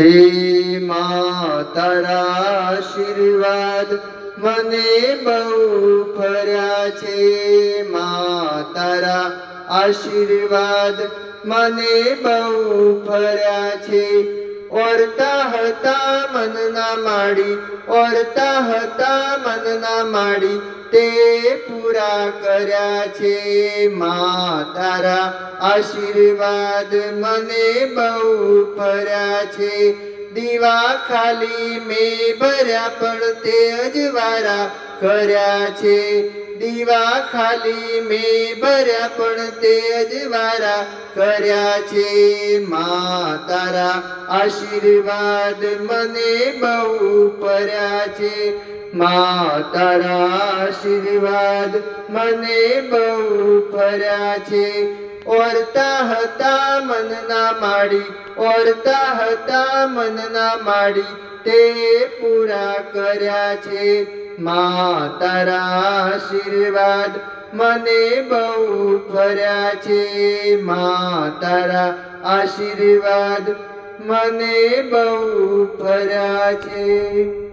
હે મા તારા આશીર્વાદ મને બહુ ફર્યા છે. મા તારા આશીર્વાદ મને બહુ ફર્યા છે. ઓરતા હતા મનના માડી ઓરતા હતા મનના માડી તે પૂરા કર્યા છે મા તારા આશીર્વાદ મને બહુ ફર્યા છે. દીવા ખાલી મેં ભર્યા, પણ તે અજવારા કર્યા છે. દીવા ખાલી મેં ભર્યા, પણ તે અજવારા કર્યા છે. મા તારા આશીર્વાદ મને બહુ પર્યા છે. મા તારા આશીર્વાદ મને બહુ ફર્યા છે. ઓરતા હતા મનના માડી ઓરતા હતા મનના માડી તે પૂરા કર્યા છે. મા તારા આશીર્વાદ મને બહુ ફર્યા છે. મા તારા આશીર્વાદ મને બહુ ફર્યા છે.